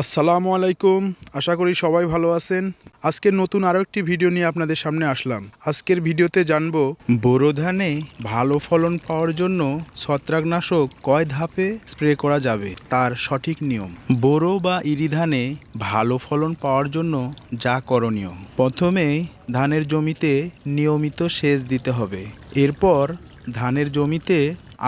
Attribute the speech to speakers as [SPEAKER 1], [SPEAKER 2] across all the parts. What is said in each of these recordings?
[SPEAKER 1] আসসালামু আলাইকুম। আশা করি সবাই ভালো আছেন। আজকের নতুন আরও একটি ভিডিও নিয়ে আপনাদের সামনে আসলাম। আজকের ভিডিওতে জানব, বোরো ধানে ভালো ফলন পাওয়ার জন্য ছত্রাকনাশক কয় ধাপে স্প্রে করা যাবে? তার সঠিক নিয়ম। বোরো বা ইরি ধানে ভালো ফলন পাওয়ার জন্য যা করণীয়? প্রথমে ধানের জমিতে নিয়মিত সেচ দিতে হবে। এরপর ধানের জমিতে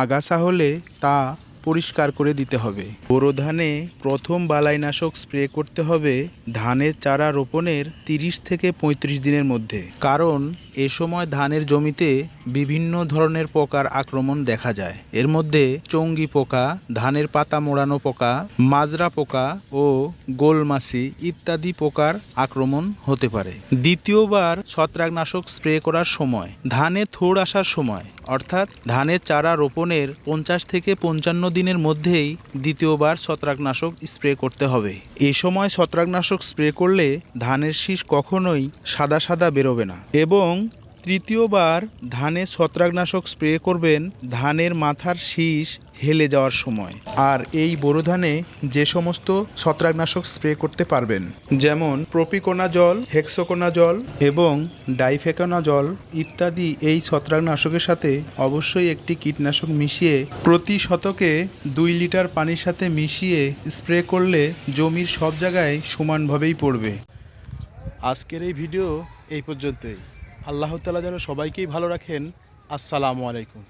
[SPEAKER 1] আগাছা হলে তা পরিষ্কার করে দিতে হবে। বোরো ধানে প্রথম বালাইনাশক স্প্রে করতে হবে ধানের চারা রোপণের তিরিশ থেকে পঁয়ত্রিশ দিনের মধ্যে। কারণ, এ সময় ধানের জমিতে বিভিন্ন ধরনের পোকার আক্রমণ দেখা যায়। এর মধ্যে চঙ্গি পোকা, ধানের পাতা মোড়ানো পোকা, মাজরা পোকা ও গোলমাছি ইত্যাদি পোকার আক্রমণ হতে পারে। দ্বিতীয়বার ছত্রাকনাশক স্প্রে করার সময়, ধানে থোড় আসার সময় অর্থাৎ ধানের চারা রোপণের পঞ্চাশ থেকে পঞ্চান্ন দিনের মধ্যেই দ্বিতীয়বার ছত্রাকনাশক স্প্রে করতে হবে। এ সময় ছত্রাকনাশক স্প্রে করলে ধানের শীষ কখনোই সাদা সাদা বেরোবে না এবং তৃতীয়বার ধানে ছত্রাকনাশক স্প্রে করবেন ধানের মাথার শীষ হেলে যাওয়ার সময়। আর এই বোরো ধানে যে সমস্ত ছত্রাকনাশক স্প্রে করতে পারবেন, যেমন প্রপিকোনা জল হেক্সোকোনা জল এবং ডাইফেকোনা জল ইত্যাদি, এই ছত্রাকনাশকের সাথে অবশ্যই একটি কীটনাশক মিশিয়ে প্রতি শতকে দুই লিটার পানির সাথে মিশিয়ে স্প্রে করলে জমির সব জায়গায় সমানভাবেই পড়বে। আজকের এই ভিডিও এই পর্যন্তই। আল্লাহ তালা যেন সবাইকেই ভালো রাখেন। আসসালামু আলাইকুম।